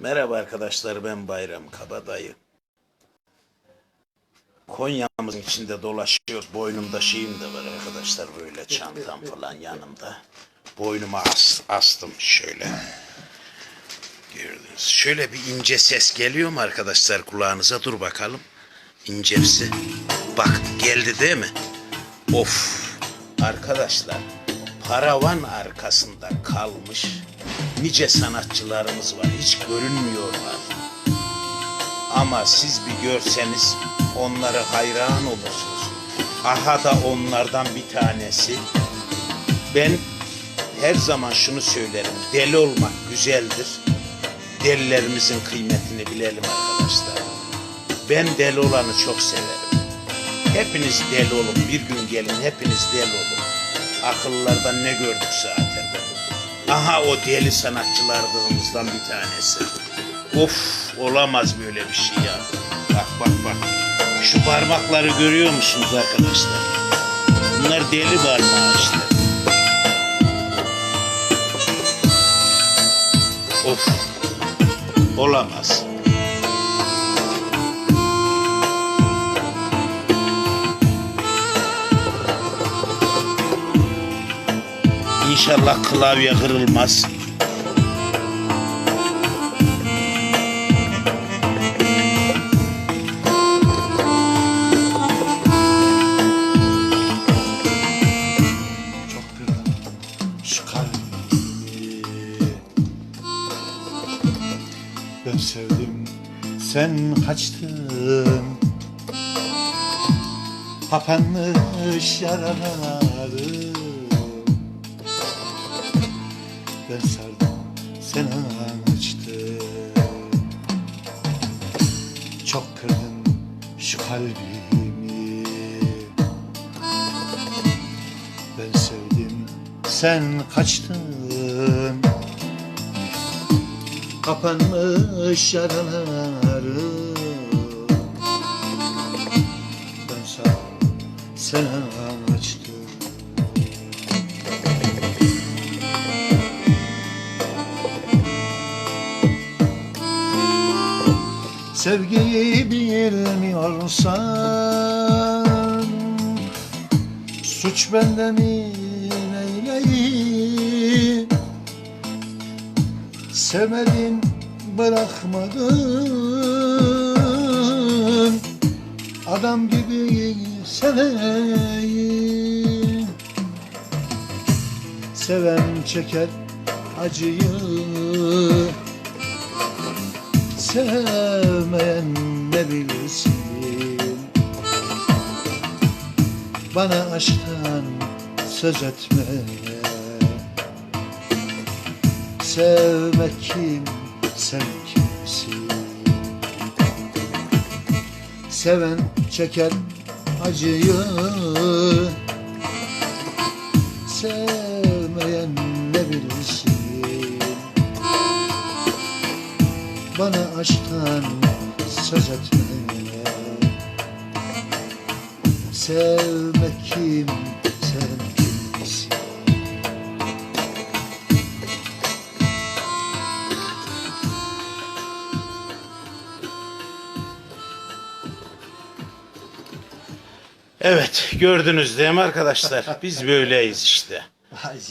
Merhaba arkadaşlar ben Bayram Kabadayı. Konya'mızın içinde dolaşıyor. Boynumda şeyim de var arkadaşlar böyle çantam falan yanımda. Boynuma as, astım şöyle. Gördünüz. Şöyle bir ince ses geliyor mu arkadaşlar kulağınıza? Dur bakalım. İncesi. Bak geldi değil mi? Of. Arkadaşlar paravan arkasında kalmış nice sanatçılarımız var. Hiç görünmüyorlar. Ama siz bir görseniz onlara hayran olursunuz. Aha da onlardan bir tanesi. Ben her zaman şunu söylerim. Deli olmak güzeldir. Delilerimizin kıymetini bilelim arkadaşlar. Ben deli olanı çok severim. Hepiniz deli olun. Bir gün gelin hepiniz deli olun. Akıllardan ne gördük zaten. Aha o deli sanatçılarımızdan bir tanesi. Of olamaz böyle bir şey ya. Bak bak bak. Şu parmakları görüyor musunuz arkadaşlar? Bunlar deli parmağı işte. Of. Olamaz. İnşallah klavye kırılmaz. Ben sevdim. Sen kaçtın. Kapanmış yaralarım Ben sardım sen açtın Çok kırdın şu kalbimi. Ben sevdim sen kaçtın. Kapanmış yaralarım Ben sağ sen açtın Sevgiyi bilmiyorsan Suç bende mi neyleyim Sevmedin bırakmadın. Adam gibi seveyim. Seven çeker acıyı Sevmeyen ne bilsin? Bana aşktan söz etme. Sevmek kim, sen kimsin? Seven çeker acıyı. Sevmeyen Bana aşktan söz etme Sevmek kim, sen kimsin? Evet gördünüz değil mi arkadaşlar? Biz böyleyiz işte.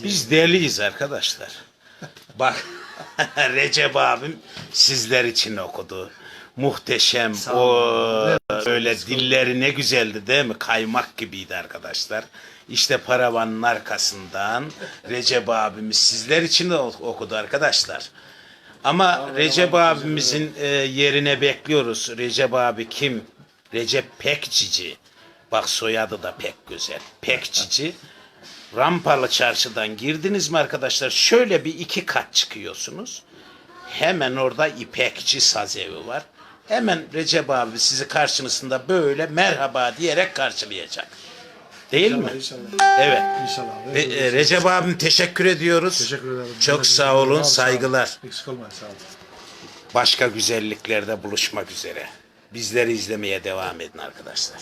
Biz deliyiz arkadaşlar. Bak Recep abim sizler için okudu. Muhteşem o öyle dilleri ne güzeldi değil mi? Kaymak gibiydi arkadaşlar. İşte paravanın arkasından Recep abimiz sizler için de okudu arkadaşlar. Ama Recep abimizin e, yerine bekliyoruz. Recep abi kim? Recep Pekçici. Bak soyadı da pek güzel. Pekçici. Rampalı çarşıdan girdiniz mi arkadaşlar? Şöyle bir iki kat çıkıyorsunuz. Hemen orada İpekçi saz evi var. Hemen Recep abi sizi karşınızda böyle merhaba diyerek karşılayacak. Değil mi? İnşallah. Evet. İnşallah. Re- e, Recep abim teşekkür ediyoruz. Teşekkür ederim. Çok sağ olun, Sağ olun. saygılar. Eksik olmayın, sağ olun. Başka güzelliklerde buluşmak üzere. Bizleri izlemeye devam edin arkadaşlar.